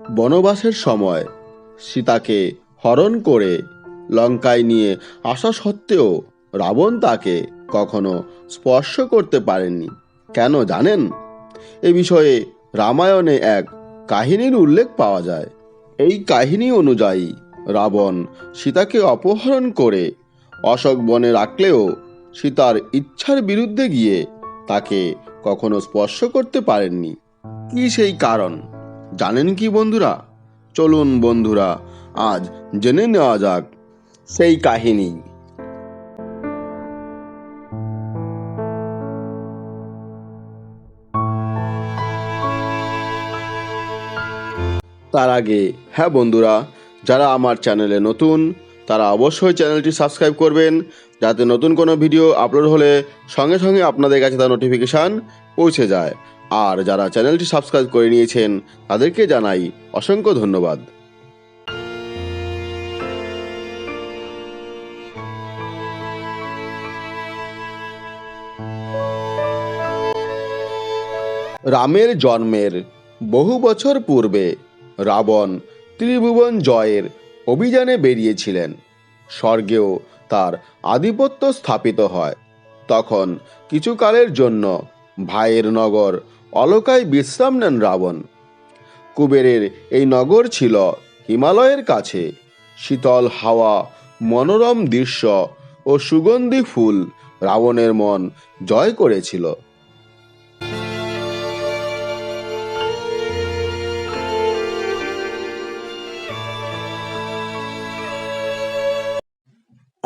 বনবাসের সময় সীতাকে হরণ করে লঙ্কায় নিয়ে আসা সত্ত্বেও রাবণ তাকে কখনো স্পর্শ করতে পারেননি। কেন জানেন? এ বিষয়ে রামায়ণে এক কাহিনীর উল্লেখ পাওয়া যায়। এই কাহিনী অনুযায়ী রাবণ সীতাকে অপহরণ করে অশোক বনে রাখলেও সীতার ইচ্ছার বিরুদ্ধে গিয়ে তাকে কখনো স্পর্শ করতে পারেননি। কি সেই কারণ? জানেন কি বন্ধুরা? চলুন বন্ধুরা, আজ জেনে নেওয়া যাক সেই কাহিনী। তার আগে হ্যাঁ বন্ধুরা, যারা আমার চ্যানেলে নতুন, তারা অবশ্যই চ্যানেলটি সাবস্ক্রাইব করবেন, যাতে নতুন কোনো ভিডিও আপলোড হলে সঙ্গে সঙ্গে আপনাদের কাছে তার নোটিফিকেশান পৌঁছে যায়। আর যারা চ্যানেলটি সাবস্ক্রাইব করে নিয়েছেন, তাদেরকে জানাই অসংখ্য ধন্যবাদ। রামের জন্মের বহু বছর পূর্বে রাবণ ত্রিভুবন জয়ের অভিযানে বেরিয়েছিলেন। স্বর্গেও তার আধিপত্য স্থাপিত হয়। তখন কিছুকালের জন্য ভাইয়ের নগর অলকায় বিশ্রাম নেন রাবণ। কুবেরের এই নগর ছিল হিমালয়ের কাছে। শীতল হাওয়া, মনোরম দৃশ্য ও সুগন্ধি ফুল রাবণের মন জয় করেছিল।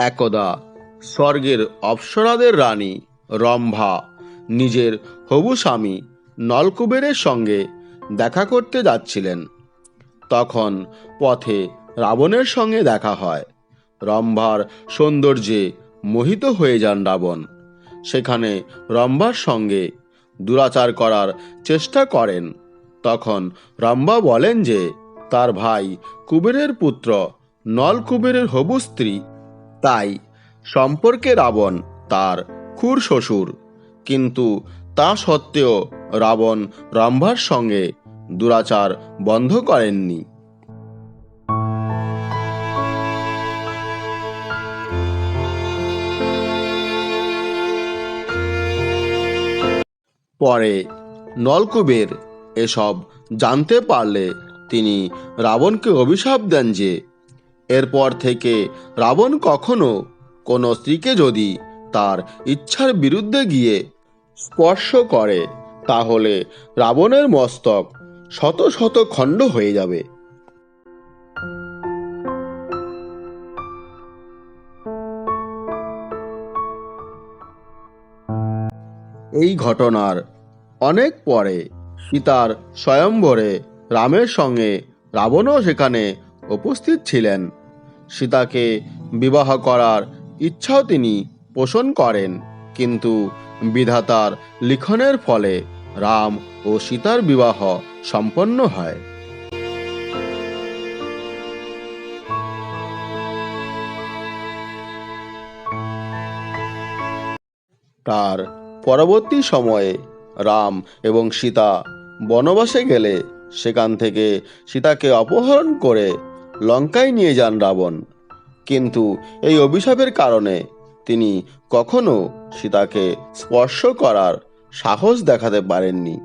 একদা স্বর্গের অপ্সরাদের রানী রম্ভা, নিজের হবু স্বামী নলকুবেরের সঙ্গে দেখা করতে যাচ্ছিলেন। তখন পথে রাবণের সঙ্গে দেখা হয়। রম্ভার সৌন্দর্যে মোহিত হয়ে যান রাবণ। সেখানে রম্ভার সঙ্গে দুরাচার করার চেষ্টা করেন। তখন রম্ভা বলেন যে, তার ভাই কুবেরের পুত্র নল কুবেরের হবু স্ত্রী। তাই সম্পর্কে রাবণ তার খুর শ্বশুর। কিন্তু তা সত্ত্বেও রাবণ রম্ভার সঙ্গে দুরাচার বন্ধ করেননি। পরে নলকুবের এসব জানতে পারলে তিনি রাবণকে অভিশাপ দেন যে, এরপর থেকে রাবণ কখনো কোনো স্ত্রীকে যদি তার ইচ্ছার বিরুদ্ধে গিয়ে স্পর্শ করে তাহলে রাবণের মস্তক শত শত খণ্ড হয়ে যাবে। এই ঘটনার অনেক পরে সীতার স্বয়ংবরে রামের সঙ্গে রাবণও সেখানে উপস্থিত ছিলেন। সীতাকে বিবাহ করার ইচ্ছাও তিনি পোষণ করেন। কিন্তু বিধাতার লিখনের ফলে রাম ও সীতার বিবাহ সম্পন্ন হয়। তার পরবর্তী সময়ে রাম এবং সীতা বনবাসে গেলে সেখান থেকে সীতাকে অপহরণ করে লঙ্কায় নিয়ে যান রাবণ। কিন্তু এই অভিশাপের কারণে তিনি কখনো সীতাকে স্পর্শ করার সাহস দেখাতে পারেননি।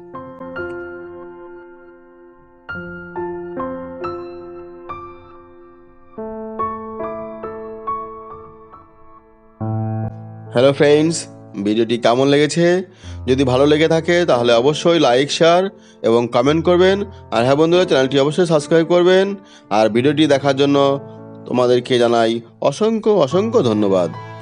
হ্যালো ফ্রেন্ডস ভিডিওটি কেমন লেগেছে? যদি ভালো লেগে থাকে, তাহলে অবশ্যই লাইক শেয়ার এবং কমেন্ট করবেন। আর হ্যাঁ বন্ধুরা, চ্যানেলটি অবশ্যই সাবস্ক্রাইব করবেন। আর ভিডিওটি দেখার জন্য তোমাদেরকে জানাই অসংখ্য অসংখ্য ধন্যবাদ।